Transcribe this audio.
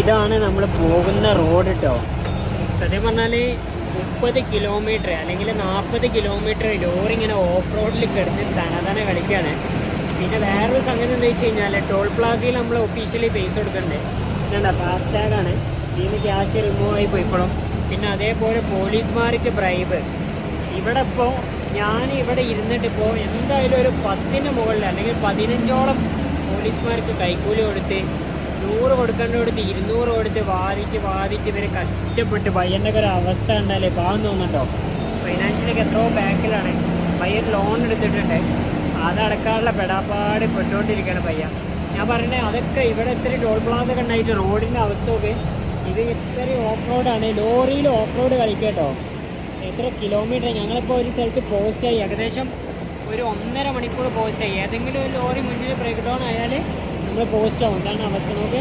ഇതാണ് നമ്മൾ പോകുന്ന റോഡ് കേട്ടോ സത്യം പറഞ്ഞാൽ മുപ്പത് കിലോമീറ്റർ അല്ലെങ്കിൽ നാൽപ്പത് കിലോമീറ്റർ ലോറി ഇങ്ങനെ ഓഫ് റോഡിൽ കിടന്ന് തനതന കളിക്കുകയാണ് പിന്നെ വേറൊരു സംഗതി എന്താ വെച്ച് കഴിഞ്ഞാൽ ടോൾ പ്ലാസയിൽ നമ്മൾ ഒഫീഷ്യലി പേസ് കൊടുക്കുന്നുണ്ട് വേണ്ട ഫാസ്റ്റാഗാണ് ഇതിന് ക്യാഷ് റിമൂവ് ആയി പോയിക്കോളും. പിന്നെ അതേപോലെ പോലീസുമാർക്ക് ബ്രൈബ് ഇവിടെ ഇപ്പോൾ ഞാൻ ഇവിടെ ഇരുന്നിട്ട് ഇപ്പോൾ എന്തായാലും ഒരു പത്തിന് മുകളിൽ അല്ലെങ്കിൽ പതിനഞ്ചോളം പോലീസുമാർക്ക് കൈക്കൂലി കൊടുത്ത് നൂറ് കൊടുക്കേണ്ട കൊടുത്ത് ഇരുന്നൂറ് കൊടുത്ത് വാദിച്ച് വാദിച്ച് ഇവർ കഷ്ടപ്പെട്ട് പയ്യന്റെ ഒരു അവസ്ഥ ഉണ്ടാലേ പാവം തോന്നുന്നുണ്ടോ? ഫൈനാൻഷ്യലൊക്കെ എത്രയോ ബാക്കിലാണ്. പയ്യൻ ലോൺ എടുത്തിട്ടുണ്ട്. അതടക്കാനുള്ള പെടാപ്പാട് പെട്ടുകൊണ്ടിരിക്കുകയാണ് പയ്യ. ഞാൻ പറഞ്ഞത് അതൊക്കെ ഇവിടെ ഇത്തിരി ടോൾ പ്ലാസ് ഒക്കെ ഉണ്ടായിട്ട് റോഡിന്റെ അവസ്ഥയൊക്കെ ഇത് ഇത്ര ഓഫ് റോഡാണ് ലോറിയിൽ ഓഫ് റോഡ് കളിക്കട്ടോ എത്ര കിലോമീറ്റർ ഞങ്ങളിപ്പോൾ ഒരു സ്ഥലത്ത് പോസ്റ്റായി ഏകദേശം ഒരു ഒന്നര മണിക്കൂർ പോസ്റ്റായി ഏതെങ്കിലും ഒരു ലോറി മുന്നിൽ ബ്രേക്ക് ഡൗൺ ആയാൽ നമ്മൾ പോസ്റ്റ് ആവും. എന്താണ് അവസ്ഥ നോക്ക്.